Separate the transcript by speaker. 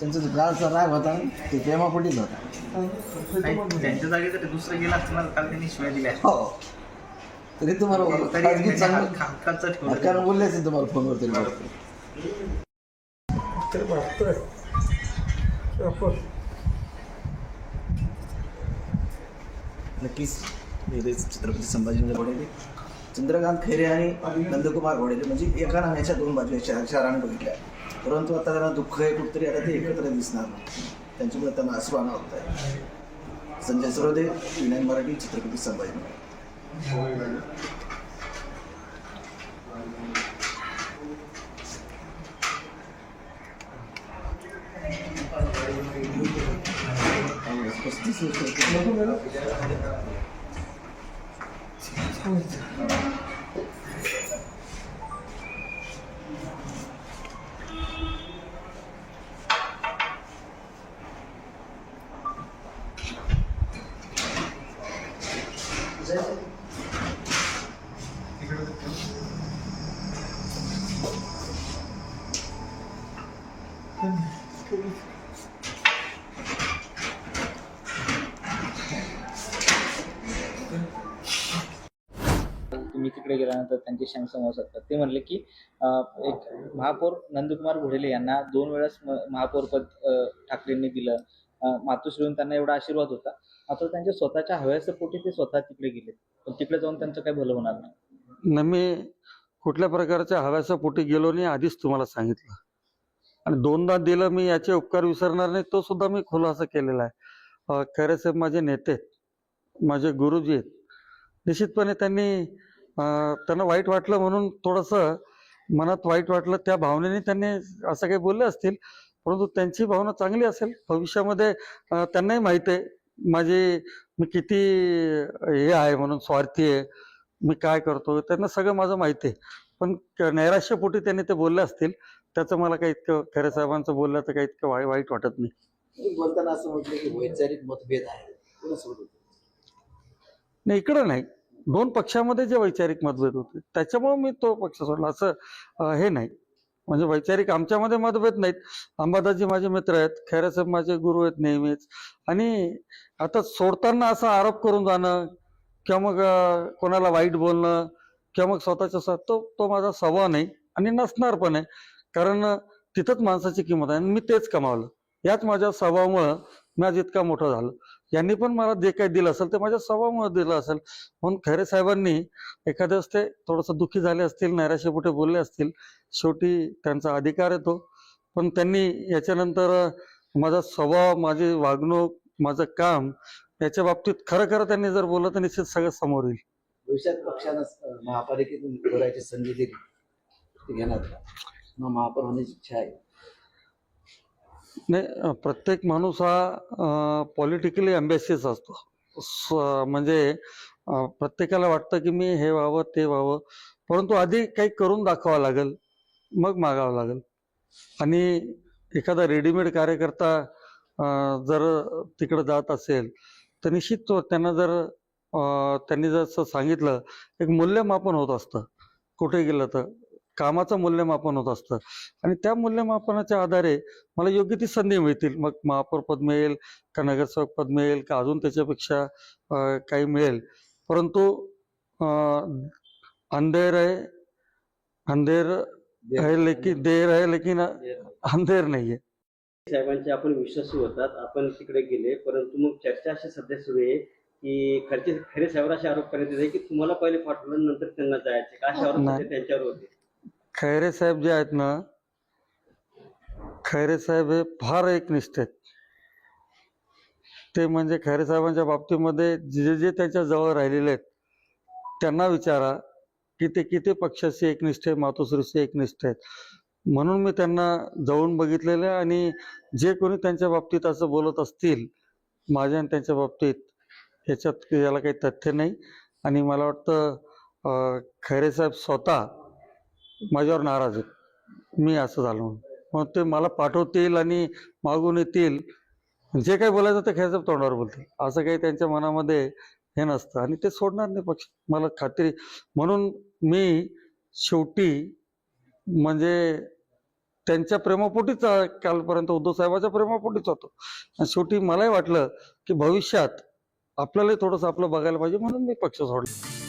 Speaker 1: त्यांचा जो कालचा राग होता ना, ते प्रेमापोटीच होता.
Speaker 2: नाही, त्यांच्या जागी जर दुसरं गेलं असतं ना काल त्यांनी शिवाय दिल्या असत्या.
Speaker 1: हो. तरी तुम्हाला
Speaker 2: तरी
Speaker 1: खाजगी
Speaker 2: त्यांनी
Speaker 1: चांगलं
Speaker 2: हक्क- हक्काचं ठेवलं
Speaker 1: हक्कानं बोलले असेल तुम्हाला फोनवर तरी
Speaker 3: आपण.
Speaker 1: नक्कीच. हे छत्रपती संभाजीनगर घोडेले चंद्रकांत खैरे आणि नंदकुमार घोडेले म्हणजे एका नाण्याच्या दोन बाजू चार चाराने बघितल्या. परंतु आता त्यांना दुःख आहे कुठतरी आता ते एकत्र दिसणार नाही. त्यांच्यामुळे त्यांना असं होत आहे संजय सरोदे विनय मराठी पस्तीस वर्ष. 하고 있어.
Speaker 2: तुम्ही तिकडे गेल्यानंतर त्यांचे क्षण समोर साधतात. ते म्हणले की एक महापौर नंदकुमार घोडेले यांना दोन वेळेस महापौरपद ठाकरेंनी दिलं. मातोश्रीहून त्यांना एवढा आशीर्वाद होता. मात्र त्यांच्या स्वतःच्या हव्याच्या पोटी ते स्वतः तिकडे गेले पण तिकडे जाऊन त्यांचं काही भलं होणार नाही.
Speaker 3: न मी कुठल्या प्रकारच्या हव्याच्या पोटी गेलो नाही आधीच तुम्हाला सांगितलं. आणि दोनदा दिलं मी याचे उपकार विसरणार नाही तो सुद्धा मी खुलासा केलेला आहे. अं, साहेब माझे नेते आहेत, माझे गुरुजी आहेत. निश्चितपणे त्यांनी त्यांना वाईट वाटलं म्हणून थोडंसं मनात वाईट वाटलं त्या भावनेने त्यांनी असं काही बोलले असतील परंतु त्यांची भावना चांगली असेल. भविष्यामध्ये त्यांनाही माहिती आहे माझी मी किती हे आहे म्हणून स्वार्थी आहे मी काय करतो त्यांना सगळं माझं माहिती आहे. पण नैराश्यपोटी त्यांनी ते बोलले असतील त्याचं मला काही इतकं खरे साहेबांचं बोलल्याचं काही इतकं वाई वाईट वाटत नाही.
Speaker 1: बोलताना असं म्हटलं की वैचारिक मतभेद आहे
Speaker 3: नाही इकडं नाही. दोन पक्षामध्ये जे वैचारिक मतभेद होते त्याच्यामुळे मी तो पक्ष सोडला. असं हे नाही. म्हणजे वैचारिक आमच्यामध्ये मतभेद नाहीत. अंबादाजी माझे मित्र आहेत खैरासाहेब माझे गुरु आहेत नेहमीच. आणि आता सोडताना असा आरोप करून जाणं किंवा मग कोणाला वाईट बोलणं किंवा मग स्वतःच्या स्वतः तो तो माझा स्वभाव नाही आणि नसणार पण आहे. कारण तिथंच माणसाची किंमत आहे आणि मी तेच कमावलं. याच माझ्या स्वभावामुळं मी आज इतका मोठा झालो. यांनी पण मला जे काही दिलं असेल ते माझ्या स्वभावामुळे दिलं असेल. म्हणून खैरे साहेबांनी एखाद्या ते थोडंसं दुःखी झाले असतील नैराश्यपोटे बोलले असतील शेवटी त्यांचा अधिकार येतो. पण त्यांनी याच्यानंतर माझा स्वभाव माझी वागणूक माझं काम याच्या बाबतीत खरं खरं त्यांनी जर बोललं तर निश्चित सगळं समोर येईल.
Speaker 1: भविष्यात पक्षानं महापालिकेतून बोलायची संधी दिली. घेणार मग महापौर होण्याची इच्छा आहे.
Speaker 3: नाही प्रत्येक माणूस हा पॉलिटिकली अम्बॅसिस असतो. म्हणजे प्रत्येकाला वाटतं की मी हे व्हावं ते व्हावं परंतु आधी काही करून दाखवावं लागेल मग मागावं लागेल. आणि एखादा रेडीमेड कार्यकर्ता जर तिकडं जात असेल तर निश्चित तो त्यांना जर त्यांनी जसं सांगितलं एक मूल्यमापन होत असतं. कुठे गेलं तर कामाचं मूल्यमापन होत असतं. आणि त्या मूल्यमापनाच्या आधारे मला योग्य ती संधी मिळतील. मग महापौर पद मिळेल का नगरसेवक पद मिळेल का अजून त्याच्यापेक्षा काही मिळेल. परंतु अंधेर आहे अंधेर है लेकिन देर आहे लेकिन अंधेर नाही आहे
Speaker 4: साहेबांचे आपण विश्वासू होतात आपण तिकडे गेले परंतु मग चर्चा अशी सध्या सुरू आहे की खरचे खरे साहेबांवर असे आरोप करण्यात येत आहे की तुम्हाला पहिले पाठवलं नंतर त्यांना जायचे का असे आरोप त्यांच्यावर होते?
Speaker 3: खैरे साहेब जे आहेत ना खैरे साहेब हे फार एकनिष्ठ आहेत. ते म्हणजे खैरे साहेबांच्या बाबतीमध्ये जे जे त्यांच्या जवळ राहिलेले आहेत त्यांना विचारा की ते किती पक्षाशी एकनिष्ठ आहे मातोश्रीशी एकनिष्ठ आहेत. म्हणून मी त्यांना जवळून बघितलेलं आहे आणि जे कोणी त्यांच्या बाबतीत असं बोलत असतील माझ्या आणि त्यांच्या बाबतीत याच्यात याला काही तथ्य नाही. आणि मला वाटतं खैरे साहेब स्वतः माझ्यावर नाराज आहेत. मी असं झालो म्हणून. मग ते मला पाठवतील आणि मागून येतील. जे काही बोलायचं ते खेळाचं तोंडावर बोलतील. असं काही त्यांच्या मनामध्ये हे नसतं आणि ते सोडणार नाही. पक्ष मला खात्री म्हणून मी शेवटी म्हणजे त्यांच्या प्रेमापोटीच कालपर्यंत उद्धव साहेबाच्या प्रेमापोटीच होतो. आणि शेवटी मलाही वाटलं की भविष्यात आपल्यालाही थोडंसं आपलं बघायला पाहिजे म्हणून मी पक्ष सोडला.